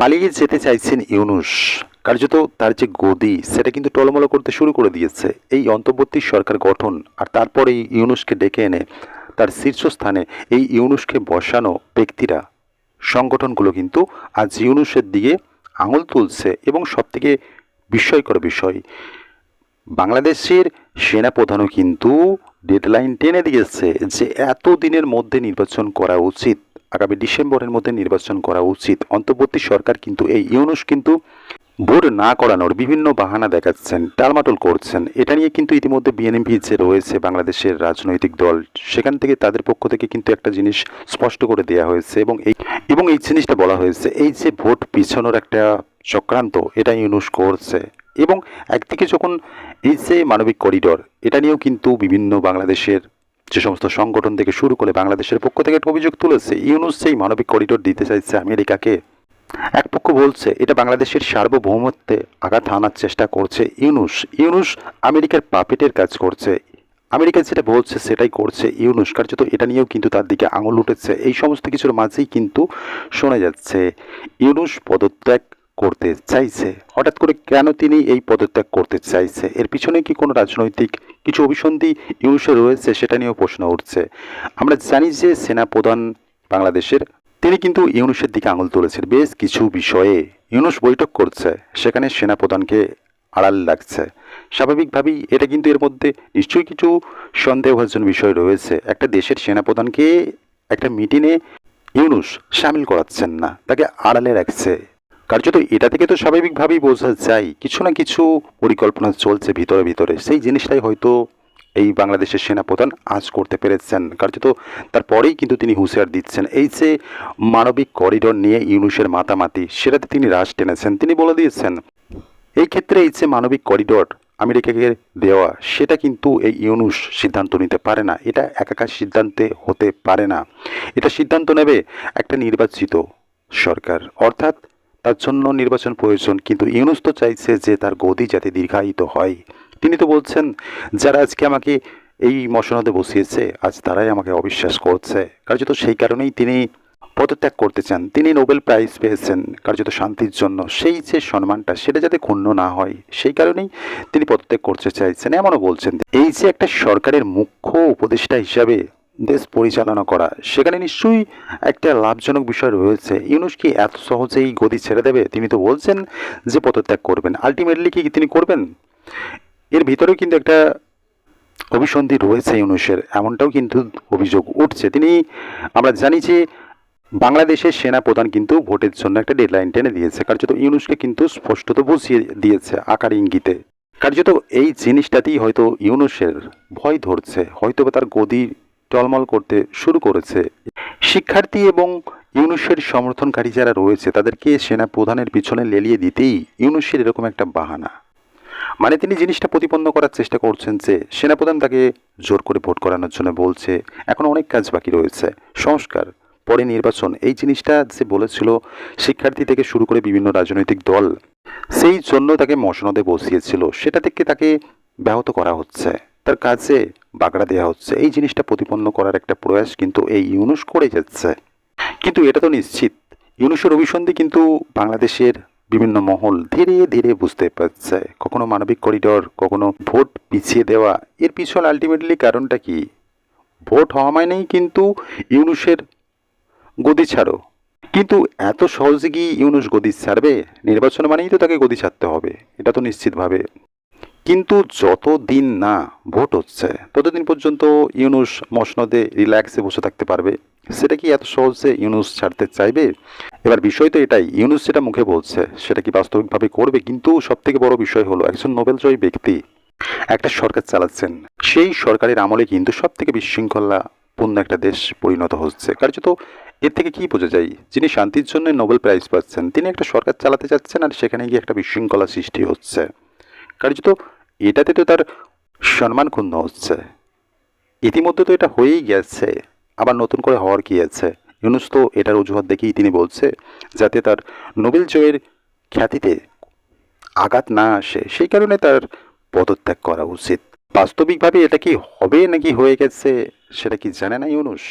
পালিয়ে যেতে চাইছেন ইউনুস। কার্যত তার যে গদি, সেটা কিন্তু টলমলো করতে শুরু করে দিয়েছে। এই অন্তর্বর্তী সরকার গঠন আর তারপরে এই ইউনুসকে ডেকে এনে তার শীর্ষস্থানে এই ইউনুসকে বসানো ব্যক্তিরা, সংগঠনগুলো কিন্তু আজ ইউনুসের দিকে আঙুল তুলছে এবং সবথেকে বিস্ময়কর বিষয়, বাংলাদেশের সেনাপ্রধানও কিন্তু ডেডলাইন টেনে দিয়েছে যে এত দিনের মধ্যে নির্বাচন করা উচিত। আগামী ডিসেম্বরের মধ্যে নির্বাচন করা উচিত। অন্তর্বর্তী সরকার কিন্তু এই ইউনুস কিন্তু ভোট না করানোর বিভিন্ন বাহানা দেখাচ্ছেন, টালমাটল করছেন। এটা নিয়ে কিন্তু ইতিমধ্যে বিএনপি যে রয়েছে বাংলাদেশের রাজনৈতিক দল। সেখান থেকে তাদের পক্ষ থেকে কিন্তু একটা জিনিস স্পষ্ট করে দেওয়া হয়েছে এবং এই এবং এই জিনিসটা বলা হয়েছে, এই যে ভোট পিছানোর একটা চক্রান্ত, এটা ইউনুস করছে। এবং একদিকে যখন এই যে মানবিক করিডোর, এটা নিয়েও কিন্তু বিভিন্ন বাংলাদেশের যে সমস্ত সংগঠন থেকে শুরু করে বাংলাদেশের পক্ষ থেকে একটা অভিযোগ তুলেছে, ইউনুস সেই মানবিক করিডোর দিতে চাইছে আমেরিকাকে। এক পক্ষ বলছে, এটা বাংলাদেশের সার্বভৌমত্বে আঘাত হানার চেষ্টা করছে ইউনুস। ইউনুস আমেরিকার পাপেটের কাজ করছে। আমেরিকা যেটা বলছে সেটাই করছে ইউনুস। কার্যত এটা নিয়েও কিন্তু তার দিকে আঙুল উঠেছে। এই সমস্ত কিছুর মাঝেই কিন্তু শোনা যাচ্ছে, ইউনুস পদত্যাগ করতে চাইছে। হঠাৎ করে কেন তিনি এই পদত্যাগ করতে চাইছে? এর পিছনে কি কোনো রাজনৈতিক কিছু অভিসন্ধি ইউনুসে রয়েছে সেটা নিয়েও প্রশ্ন উঠছে। আমরা জানি যে সেনাপ্রধান বাংলাদেশের, তিনি কিন্তু ইউনুসের দিকে আঙুল তুলেছেন বেশ কিছু বিষয়ে। ইউনুস বৈঠক করছে, সেখানে সেনাপ্রধানকে আড়াল লাগছে। স্বাভাবিকভাবেই এটা কিন্তু এর মধ্যে নিশ্চয়ই কিছু সন্দেহভাজন বিষয় রয়েছে। একটা দেশের সেনাপ্রধানকে একটা মিটিংয়ে ইউনুস সামিল করাচ্ছেন না, তাকে আড়ালে রাখছে। কার্যত এটা থেকে তো স্বাভাবিকভাবেই বোঝা যায়, কিছু না কিছু পরিকল্পনা চলছে ভিতরে ভিতরে। সেই জিনিসটাই হয়তো এই বাংলাদেশের সেনাপ্রধান আজ করতে পেরেছেন। কার্যত তারপরেই কিন্তু তিনি হুঁশিয়ার দিচ্ছেন। এই যে মানবিক করিডোর নিয়ে ইউনুসের মাতামাতি, সেটাতে তিনি রাশ টেনেছেন। তিনি বলে দিয়েছেন, এই ক্ষেত্রে এই যে মানবিক করিডোর আমেরিকাকে দেওয়া, সেটা কিন্তু এই ইউনুস সিদ্ধান্ত নিতে পারে না। এটা একাকার সিদ্ধান্তে হতে পারে না। এটা সিদ্ধান্ত নেবে একটা নির্বাচিত সরকার। অর্থাৎ তার জন্য নির্বাচন প্রয়োজন, কিন্তু ইউনুস তো চাইছে যে তার গদি যাতে দীর্ঘায়িত হয়। তিনি তো বলছেন, যারা আজকে আমাকে এই মসনদে বসিয়েছে, আজ তারাই আমাকে অবিশ্বাস করছে। কার্যত সেই কারণেই তিনি পদত্যাগ করতে চান। তিনি নোবেল প্রাইজ পেয়েছেন কার্যত শান্তির জন্য। সেই যে সম্মানটা, সেটা যাতে ক্ষুণ্ণ না হয়, সেই কারণেই তিনি পদত্যাগ করতে চাইছেন। এমনও বলছেন, এই যে একটা সরকারের মুখ্য উপদেষ্টা হিসাবে দেশ পরিচালনা করা। সেখানে নিশ্চয়ই একটা লাভজনক বিষয় রয়েছে। ইউনুস কি এত সহজেই গদি ছেড়ে দেবে? তিনি তো বলছেন যে পদত্যাগ করবেন। আলটিমেটলি কি তিনি করবেন? এর ভিতরেও কিন্তু একটা অভিসন্ধি রয়েছে ইউনুসের। এমনটাও কিন্তু অভিযোগ উঠছে। তিনি আমরা জানি যে বাংলাদেশের সেনা প্রধান কিন্তু ভোটের জন্য একটা ডেডলাইন টেনে দিয়েছে। কার্যত ইউনুসকে কিন্তু স্পষ্টত বুঝিয়ে দিয়েছে আকার ইঙ্গিতে। কার্যত এই জিনিসটাতেই হয়তো ইউনুসের ভয় ধরছে। হয়তো তার গদি টলমল করতে শুরু করেছে। শিক্ষার্থী এবং ইউনুসের সমর্থনকারী যারা রয়েছে, তাদেরকে সেনা প্রধানের পিছনে লেলিয়ে দিতেই ইউনুসের এরকম একটা বাহানা। মানে তিনি জিনিসটা প্রতিপন্ন করার চেষ্টা করছেন যে সেনাপ্রধান তাকে জোর করে ভোট করানোর জন্য বলছে, এখন অনেক কাজ বাকি রয়েছে। সংস্কার, পরে নির্বাচন, এই জিনিসটা যে বলেছিল, শিক্ষার্থী থেকে শুরু করে বিভিন্ন রাজনৈতিক দল, সেই জন্য তাকে মসনদে বসিয়েছিল। সেটা থেকে তাকে ব্যাহত করা হচ্ছে। তার কাজে বাগড়া দেওয়া হচ্ছে। এই জিনিসটা প্রতিপন্ন করার একটা প্রয়াস কিন্তু এই ইউনুস করে যাচ্ছে। কিন্তু এটা তো নিশ্চিত। ইউনুসের অভিসন্ধি কিন্তু বাংলাদেশের বিভিন্ন মহল ধীরে ধীরে বুঝতে পারছে। কখনো মানবিক করিডোর, কখনো ভোট পিছিয়ে দেওয়া। এর পিছনে আলটিমেটলি কারণটা কি? ভোট হওয়া মানেই কিন্তু ইউনুসের গদি ছাড়ো। কিন্তু এত সহজে কি ইউনুস গদি ছাড়বে? নির্বাচন মানেই তো তাকে গদি ছাড়তে হবে। এটা তো নিশ্চিতভাবে। কিন্তু যতদিন না ভোট হচ্ছে, ততদিন পর্যন্ত ইউনুস মসনদে রিল্যাক্সে বসে থাকতে পারবে। সেটা কি এত সহজে ইউনুস ছাড়তে চাইবে? এবার বিষয় তো এটাই, ইউনুস যেটা মুখে বলছে, সেটা কি বাস্তবিকভাবে করবে? কিন্তু সব থেকে বড় বিষয় হলো, একজন নোবেলজয়ী ব্যক্তি একটা সরকার চালাচ্ছেন। সেই সরকারের আমলে কিন্তু সব থেকে বিশৃঙ্খলাপূর্ণ একটা দেশ পরিণত হচ্ছে। কার্যত এর থেকে কি বোঝা যায়? যিনি শান্তির জন্য নোবেল প্রাইজ পাচ্ছেন, তিনি একটা সরকার চালাতে চাচ্ছেন আর সেখানে গিয়ে একটা বিশৃঙ্খলা সৃষ্টি হচ্ছে। কার্যত এটাতে তো তার সম্মান ক্ষুণ্ণ হচ্ছে। ইতিমধ্যে তো এটা হয়েই গেছে, আবার নতুন করে হওয়ার কি আছে? ইউনুস তো এটার অজুহাত দেখেই তিনি বলছে, যাতে তার নোবেল জয়ের খ্যাতিতে আঘাত না আসে, সেই কারণে তার পদত্যাগ করা উচিত। বাস্তবিকভাবে এটা কি হবে নাকি হয়ে গেছে, সেটা কি জানে না ইউনুস?